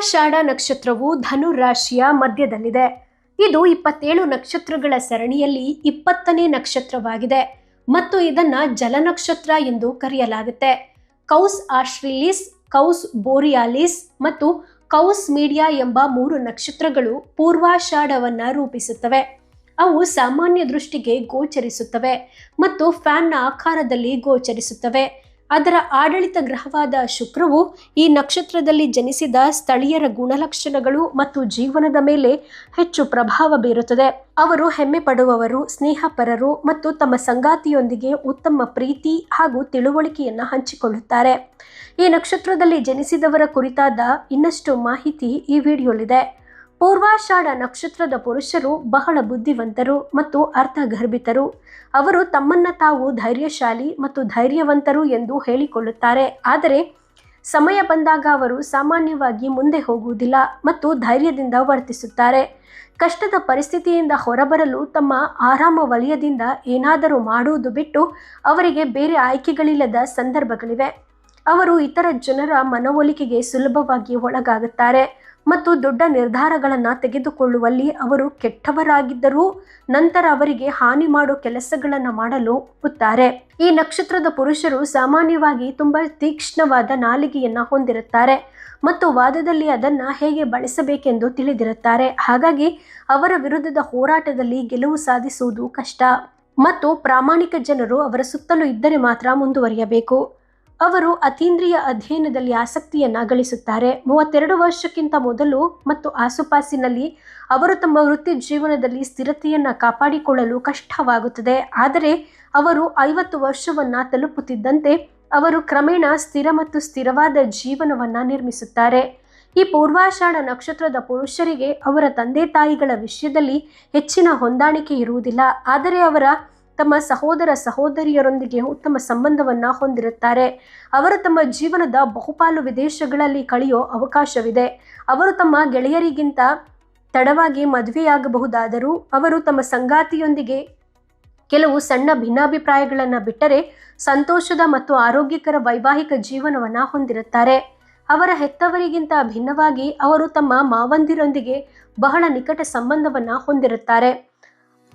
ಪೂರ್ವಾಷಾಢ ನಕ್ಷತ್ರವು ಧನು ರಾಶಿಯ ಮಧ್ಯದಲ್ಲಿದೆ. ಇದು ಇಪ್ಪತ್ತೇಳು ನಕ್ಷತ್ರಗಳ ಸರಣಿಯಲ್ಲಿ ಇಪ್ಪತ್ತನೇ ನಕ್ಷತ್ರವಾಗಿದೆ ಮತ್ತು ಇದನ್ನ ಜಲನಕ್ಷತ್ರ ಎಂದು ಕರೆಯಲಾಗುತ್ತೆ. ಕೌಸ್ ಆಶ್ರಿಲಿಸ್ ಕೌಸ್ ಬೋರಿಯಾಲಿಸ್ ಮತ್ತು ಕೌಸ್ ಮೀಡಿಯಾ ಎಂಬ ಮೂರು ನಕ್ಷತ್ರಗಳು ಪೂರ್ವಾಷಾಢವನ್ನು ರೂಪಿಸುತ್ತವೆ. ಅವು ಸಾಮಾನ್ಯ ದೃಷ್ಟಿಗೆ ಗೋಚರಿಸುತ್ತವೆ ಮತ್ತು ಫ್ಯಾನ್ನ ಆಕಾರದಲ್ಲಿ ಗೋಚರಿಸುತ್ತವೆ. ಅದರ ಆಡಳಿತ ಗ್ರಹವಾದ ಶುಕ್ರವು ಈ ನಕ್ಷತ್ರದಲ್ಲಿ ಜನಿಸಿದ ಸ್ಥಳೀಯರ ಗುಣಲಕ್ಷಣಗಳು ಮತ್ತು ಜೀವನದ ಮೇಲೆ ಹೆಚ್ಚು ಪ್ರಭಾವ ಬೀರುತ್ತದೆ. ಅವರು ಹೆಮ್ಮೆ ಪಡುವವರು, ಸ್ನೇಹಪರರು ಮತ್ತು ತಮ್ಮ ಸಂಗಾತಿಯೊಂದಿಗೆ ಉತ್ತಮ ಪ್ರೀತಿ ಹಾಗೂ ತಿಳುವಳಿಕೆಯನ್ನು ಹಂಚಿಕೊಳ್ಳುತ್ತಾರೆ. ಈ ನಕ್ಷತ್ರದಲ್ಲಿ ಜನಿಸಿದವರ ಕುರಿತಾದ ಇನ್ನಷ್ಟು ಮಾಹಿತಿ ಈ ವಿಡಿಯೋಲಿದೆ. ಪೂರ್ವಾಷಾಢ ನಕ್ಷತ್ರದ ಪುರುಷರು ಬಹಳ ಬುದ್ಧಿವಂತರು ಮತ್ತು ಅರ್ಥಗರ್ಭಿತರು. ಅವರು ತಮ್ಮನ್ನ ತಾವು ಧೈರ್ಯಶಾಲಿ ಮತ್ತು ಧೈರ್ಯವಂತರು ಎಂದು ಹೇಳಿಕೊಳ್ಳುತ್ತಾರೆ. ಆದರೆ ಸಮಯ ಬಂದಾಗ ಅವರು ಸಾಮಾನ್ಯವಾಗಿ ಮುಂದೆ ಹೋಗುವುದಿಲ್ಲ ಮತ್ತು ಧೈರ್ಯದಿಂದ ವರ್ತಿಸುತ್ತಾರೆ. ಕಷ್ಟದ ಪರಿಸ್ಥಿತಿಯಿಂದ ಹೊರಬರಲು ತಮ್ಮ ಆರಾಮ ವಲಯದಿಂದ ಏನಾದರೂ ಮಾಡುವುದು ಬಿಟ್ಟು ಅವರಿಗೆ ಬೇರೆ ಆಯ್ಕೆಗಳಿಲ್ಲದ ಸಂದರ್ಭಗಳಿವೆ. ಅವರು ಇತರ ಜನರ ಮನವೊಲಿಕೆಗೆ ಸುಲಭವಾಗಿ ಒಳಗಾಗುತ್ತಾರೆ. ಮತ್ತು ದೊಡ್ಡ ನಿರ್ಧಾರಗಳನ್ನು ತೆಗೆದುಕೊಳ್ಳುವಲ್ಲಿ ಅವರು ಕೆಟ್ಟವರಾಗಿದ್ದರೂ ನಂತರ ಅವರಿಗೆ ಹಾನಿ ಮಾಡೋ ಕೆಲಸಗಳನ್ನು ಮಾಡಲು ಒಪ್ಪುತ್ತಾರೆ. ಈ ನಕ್ಷತ್ರದ ಪುರುಷರು ಸಾಮಾನ್ಯವಾಗಿ ತುಂಬ ತೀಕ್ಷ್ಣವಾದ ನಾಲಿಗೆಯನ್ನು ಹೊಂದಿರುತ್ತಾರೆ ಮತ್ತು ವಾದದಲ್ಲಿ ಅದನ್ನು ಹೇಗೆ ಬಳಸಬೇಕೆಂದು ತಿಳಿದಿರುತ್ತಾರೆ. ಹಾಗಾಗಿ ಅವರ ವಿರುದ್ಧದ ಹೋರಾಟದಲ್ಲಿ ಗೆಲುವು ಸಾಧಿಸುವುದು ಕಷ್ಟ. ಮತ್ತು ಪ್ರಾಮಾಣಿಕ ಜನರು ಅವರ ಸುತ್ತಲೂ ಇದ್ದರೆ ಮಾತ್ರ ಮುಂದುವರಿಯಬೇಕು. ಅವರು ಅತೀಂದ್ರಿಯ ಅಧ್ಯಯನದಲ್ಲಿ ಆಸಕ್ತಿಯನ್ನ ಗಳಿಸುತ್ತಾರೆ ಮೂವತ್ತೆರಡು ವರ್ಷಕ್ಕಿಂತ ಮೊದಲು ಮತ್ತು ಆಸುಪಾಸಿನಲ್ಲಿ ಅವರು ತಮ್ಮ ವೃತ್ತಿ ಜೀವನದಲ್ಲಿ ಸ್ಥಿರತೆಯನ್ನು ಕಾಪಾಡಿಕೊಳ್ಳಲು ಕಷ್ಟವಾಗುತ್ತದೆ. ಆದರೆ ಅವರು ಐವತ್ತು ವರ್ಷವನ್ನ ತಲುಪುತ್ತಿದ್ದಂತೆ ಅವರು ಕ್ರಮೇಣ ಸ್ಥಿರ ಮತ್ತು ಸ್ಥಿರವಾದ ಜೀವನವನ್ನ ನಿರ್ಮಿಸುತ್ತಾರೆ. ಈ ಪೂರ್ವಾಷಾಢ ನಕ್ಷತ್ರದ ಪುರುಷರಿಗೆ ಅವರ ತಂದೆ ತಾಯಿಗಳ ವಿಷಯದಲ್ಲಿ ಹೆಚ್ಚಿನ ಹೊಂದಾಣಿಕೆ ಇರುವುದಿಲ್ಲ. ಆದರೆ ಅವರ ತಮ್ಮ ಸಹೋದರ ಸಹೋದರಿಯರೊಂದಿಗೆ ಉತ್ತಮ ಸಂಬಂಧವನ್ನು ಹೊಂದಿರುತ್ತಾರೆ. ಅವರು ತಮ್ಮ ಜೀವನದ ಬಹುಪಾಲು ವಿದೇಶಗಳಲ್ಲಿ ಕಳೆಯೋ ಅವಕಾಶವಿದೆ. ಅವರು ತಮ್ಮ ಗೆಳೆಯರಿಗಿಂತ ತಡವಾಗಿ ಮದುವೆಯಾಗಬಹುದಾದರೂ ಅವರು ತಮ್ಮ ಸಂಗಾತಿಯೊಂದಿಗೆ ಕೆಲವು ಸಣ್ಣ ಭಿನ್ನಾಭಿಪ್ರಾಯಗಳನ್ನು ಬಿಟ್ಟರೆ ಸಂತೋಷದ ಮತ್ತು ಆರೋಗ್ಯಕರ ವೈವಾಹಿಕ ಜೀವನವನ್ನು ಹೊಂದಿರುತ್ತಾರೆ. ಅವರ ಹೆತ್ತವರಿಗಿಂತ ಭಿನ್ನವಾಗಿ ಅವರು ತಮ್ಮ ಮಾವಂದಿರೊಂದಿಗೆ ಬಹಳ ನಿಕಟ ಸಂಬಂಧವನ್ನು ಹೊಂದಿರುತ್ತಾರೆ.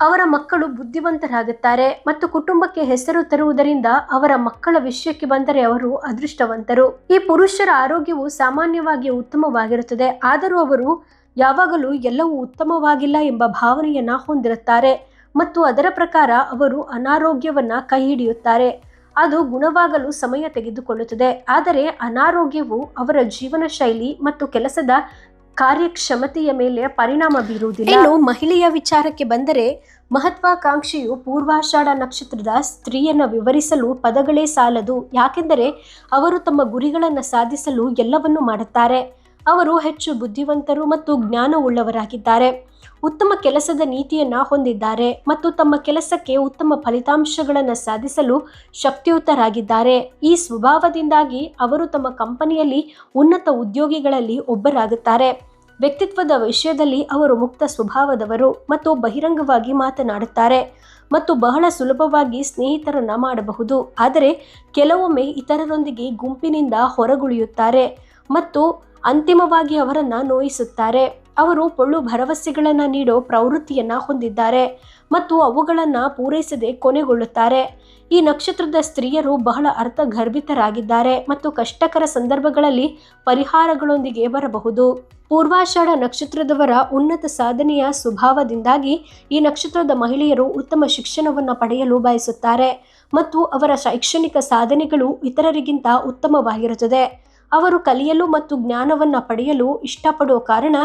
ಅವರ ಮಕ್ಕಳು ಬುದ್ಧಿವಂತರಾಗುತ್ತಾರೆ ಮತ್ತು ಕುಟುಂಬಕ್ಕೆ ಹೆಸರು ತರುವುದರಿಂದ ಅವರ ಮಕ್ಕಳ ವಿಷಯಕ್ಕೆ ಬಂದರೆ ಅವರು ಅದೃಷ್ಟವಂತರು. ಈ ಪುರುಷರ ಆರೋಗ್ಯವು ಸಾಮಾನ್ಯವಾಗಿ ಉತ್ತಮವಾಗಿರುತ್ತದೆ, ಆದರೂ ಅವರು ಯಾವಾಗಲೂ ಎಲ್ಲವೂ ಉತ್ತಮವಾಗಿಲ್ಲ ಎಂಬ ಭಾವನೆಯನ್ನ ಹೊಂದಿರುತ್ತಾರೆ ಮತ್ತು ಅದರ ಪ್ರಕಾರ ಅವರು ಅನಾರೋಗ್ಯವನ್ನ ಕೈ ಹಿಡಿಯುತ್ತಾರೆ. ಅದು ಗುಣವಾಗಲು ಸಮಯ ತೆಗೆದುಕೊಳ್ಳುತ್ತದೆ, ಆದರೆ ಅನಾರೋಗ್ಯವು ಅವರ ಜೀವನ ಶೈಲಿ ಮತ್ತು ಕೆಲಸದ ಕಾರ್ಯಕ್ಷಮತೆಯ ಮೇಲೆ ಪರಿಣಾಮ ಬೀರುವುದಿಲ್ಲ. ಇನ್ನು ಮಹಿಳೆಯ ವಿಚಾರಕ್ಕೆ ಬಂದರೆ ಮಹತ್ವಾಕಾಂಕ್ಷೆಯು ಪೂರ್ವಾಷಾಢ ನಕ್ಷತ್ರದ ಸ್ತ್ರೀಯನ್ನು ವಿವರಿಸಲು ಪದಗಳೇ ಸಾಲದು. ಯಾಕೆಂದರೆ ಅವರು ತಮ್ಮ ಗುರಿಗಳನ್ನು ಸಾಧಿಸಲು ಎಲ್ಲವನ್ನೂ ಮಾಡುತ್ತಾರೆ. ಅವರು ಹೆಚ್ಚು ಬುದ್ಧಿವಂತರು ಮತ್ತು ಜ್ಞಾನವುಳ್ಳವರಾಗಿದ್ದಾರೆ. ಉತ್ತಮ ಕೆಲಸದ ನೀತಿಯನ್ನು ಹೊಂದಿದ್ದಾರೆ ಮತ್ತು ತಮ್ಮ ಕೆಲಸಕ್ಕೆ ಉತ್ತಮ ಫಲಿತಾಂಶಗಳನ್ನು ಸಾಧಿಸಲು ಶಕ್ತಿಯುತರಾಗಿದ್ದಾರೆ. ಈ ಸ್ವಭಾವದಿಂದಾಗಿ ಅವರು ತಮ್ಮ ಕಂಪನಿಯಲ್ಲಿ ಉನ್ನತ ಉದ್ಯೋಗಿಗಳಲ್ಲಿ ಒಬ್ಬರಾಗುತ್ತಾರೆ. ವ್ಯಕ್ತಿತ್ವದ ವಿಷಯದಲ್ಲಿ ಅವರು ಮುಕ್ತ ಸ್ವಭಾವದವರು ಮತ್ತು ಬಹಿರಂಗವಾಗಿ ಮಾತನಾಡುತ್ತಾರೆ ಮತ್ತು ಬಹಳ ಸುಲಭವಾಗಿ ಸ್ನೇಹಿತರನ್ನು ಮಾಡಬಹುದು. ಆದರೆ ಕೆಲವೊಮ್ಮೆ ಇತರರೊಂದಿಗೆ ಗುಂಪಿನಿಂದ ಹೊರಗುಳಿಯುತ್ತಾರೆ. ಮತ್ತು ಅಂತಿಮವಾಗಿ ಅವರನ್ನು ನೋಯಿಸುತ್ತಾರೆ. ಅವರು ಪೊಳ್ಳು ಭರವಸೆಗಳನ್ನು ನೀಡೋ ಪ್ರವೃತ್ತಿಯನ್ನು ಹೊಂದಿದ್ದಾರೆ ಮತ್ತು ಅವುಗಳನ್ನು ಪೂರೈಸದೆ ಕೊನೆಗೊಳ್ಳುತ್ತಾರೆ. ಈ ನಕ್ಷತ್ರದ ಸ್ತ್ರೀಯರು ಬಹಳ ಅರ್ಥಗರ್ಭಿತರಾಗಿದ್ದಾರೆ ಮತ್ತು ಕಷ್ಟಕರ ಸಂದರ್ಭಗಳಲ್ಲಿ ಪರಿಹಾರಗಳೊಂದಿಗೆ ಬರಬಹುದು. ಪೂರ್ವಾಷಾಢ ನಕ್ಷತ್ರದವರ ಉನ್ನತ ಸಾಧನೆಯ ಸ್ವಭಾವದಿಂದಾಗಿ ಈ ನಕ್ಷತ್ರದ ಮಹಿಳೆಯರು ಉತ್ತಮ ಶಿಕ್ಷಣವನ್ನು ಪಡೆಯಲು ಬಯಸುತ್ತಾರೆ ಮತ್ತು ಅವರ ಶೈಕ್ಷಣಿಕ ಸಾಧನೆಗಳು ಇತರರಿಗಿಂತ ಉತ್ತಮವಾಗಿರುತ್ತದೆ. ಅವರು ಕಲಿಯಲು ಮತ್ತು ಜ್ಞಾನವನ್ನು ಪಡೆಯಲು ಇಷ್ಟಪಡುವ ಕಾರಣ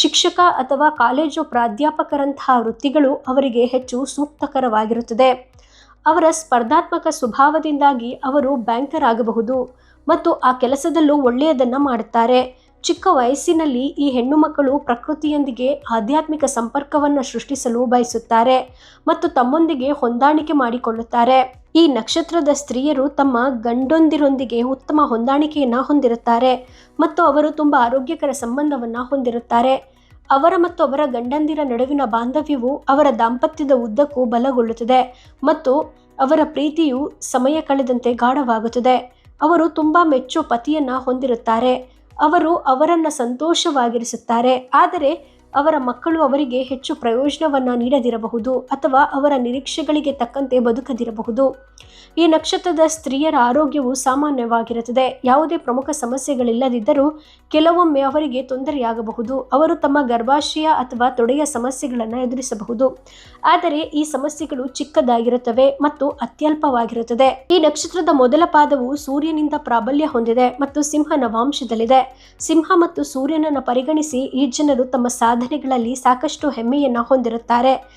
ಶಿಕ್ಷಕ ಅಥವಾ ಕಾಲೇಜು ಪ್ರಾಧ್ಯಾಪಕರಂತಹ ವೃತ್ತಿಗಳು ಅವರಿಗೆ ಹೆಚ್ಚು ಸೂಕ್ತಕರವಾಗಿರುತ್ತದೆ. ಅವರ ಸ್ಪರ್ಧಾತ್ಮಕ ಸ್ವಭಾವದಿಂದಾಗಿ ಅವರು ಬ್ಯಾಂಕರ್ ಆಗಬಹುದು ಮತ್ತು ಆ ಕೆಲಸದಲ್ಲೂ ಒಳ್ಳೆಯದನ್ನು ಮಾಡುತ್ತಾರೆ. ಚಿಕ್ಕ ವಯಸ್ಸಿನಲ್ಲಿ ಈ ಹೆಣ್ಣು ಮಕ್ಕಳು ಪ್ರಕೃತಿಯೊಂದಿಗೆ ಆಧ್ಯಾತ್ಮಿಕ ಸಂಪರ್ಕವನ್ನು ಸೃಷ್ಟಿಸಲು ಬಯಸುತ್ತಾರೆ ಮತ್ತು ತಮ್ಮೊಂದಿಗೆ ಹೊಂದಾಣಿಕೆ ಮಾಡಿಕೊಳ್ಳುತ್ತಾರೆ. ಈ ನಕ್ಷತ್ರದ ಸ್ತ್ರೀಯರು ತಮ್ಮ ಗಂಡೊಂದಿರೊಂದಿಗೆ ಉತ್ತಮ ಹೊಂದಾಣಿಕೆಯನ್ನು ಹೊಂದಿರುತ್ತಾರೆ ಮತ್ತು ಅವರು ತುಂಬ ಆರೋಗ್ಯಕರ ಸಂಬಂಧವನ್ನು ಹೊಂದಿರುತ್ತಾರೆ. ಅವರ ಮತ್ತು ಅವರ ಗಂಡಂದಿರ ನಡುವಿನ ಬಾಂಧವ್ಯವು ಅವರ ದಾಂಪತ್ಯದ ಉದ್ದಕ್ಕೂ ಬಲಗೊಳ್ಳುತ್ತದೆ ಮತ್ತು ಅವರ ಪ್ರೀತಿಯು ಸಮಯ ಕಳೆದಂತೆ ಗಾಢವಾಗುತ್ತದೆ. ಅವರು ತುಂಬ ಮೆಚ್ಚು ಪತಿಯನ್ನು ಹೊಂದಿರುತ್ತಾರೆ. ಅವರು ಅವರನ್ನು ಸಂತೋಷವಾಗಿರಿಸುತ್ತಾರೆ. ಆದರೆ ಅವರ ಮಕ್ಕಳು ಅವರಿಗೆ ಹೆಚ್ಚು ಪ್ರಯೋಜನವನ್ನು ನೀಡದಿರಬಹುದು ಅಥವಾ ಅವರ ನಿರೀಕ್ಷೆಗಳಿಗೆ ತಕ್ಕಂತೆ ಬದುಕದಿರಬಹುದು. ಈ ನಕ್ಷತ್ರದ ಸ್ತ್ರೀಯರ ಆರೋಗ್ಯವು ಸಾಮಾನ್ಯವಾಗಿರುತ್ತದೆ. ಯಾವುದೇ ಪ್ರಮುಖ ಸಮಸ್ಯೆಗಳಿಲ್ಲದಿದ್ದರೂ ಕೆಲವೊಮ್ಮೆ ಅವರಿಗೆ ತೊಂದರೆಯಾಗಬಹುದು. ಅವರು ತಮ್ಮ ಗರ್ಭಾಶಯ ಅಥವಾ ತೊಡೆಯ ಸಮಸ್ಯೆಗಳನ್ನು ಎದುರಿಸಬಹುದು. ಆದರೆ ಈ ಸಮಸ್ಯೆಗಳು ಚಿಕ್ಕದಾಗಿರುತ್ತವೆ ಮತ್ತು ಅತ್ಯಲ್ಪವಾಗಿರುತ್ತದೆ. ಈ ನಕ್ಷತ್ರದ ಮೊದಲ ಪಾದವು ಸೂರ್ಯನಿಂದ ಪ್ರಾಬಲ್ಯ ಹೊಂದಿದೆ ಮತ್ತು ಸಿಂಹನ ವಾಂಶದಲ್ಲಿದೆ ಸಿಂಹ ಮತ್ತು ಸೂರ್ಯನನ್ನು ಪರಿಗಣಿಸಿ ಈ ಜನರು ತಮ್ಮ ಸಾಧನೆಗಳಲ್ಲಿ ಸಾಕಷ್ಟು ಹೆಮ್ಮೆಯನ್ನು ಹೊಂದಿರುತ್ತಾರೆ.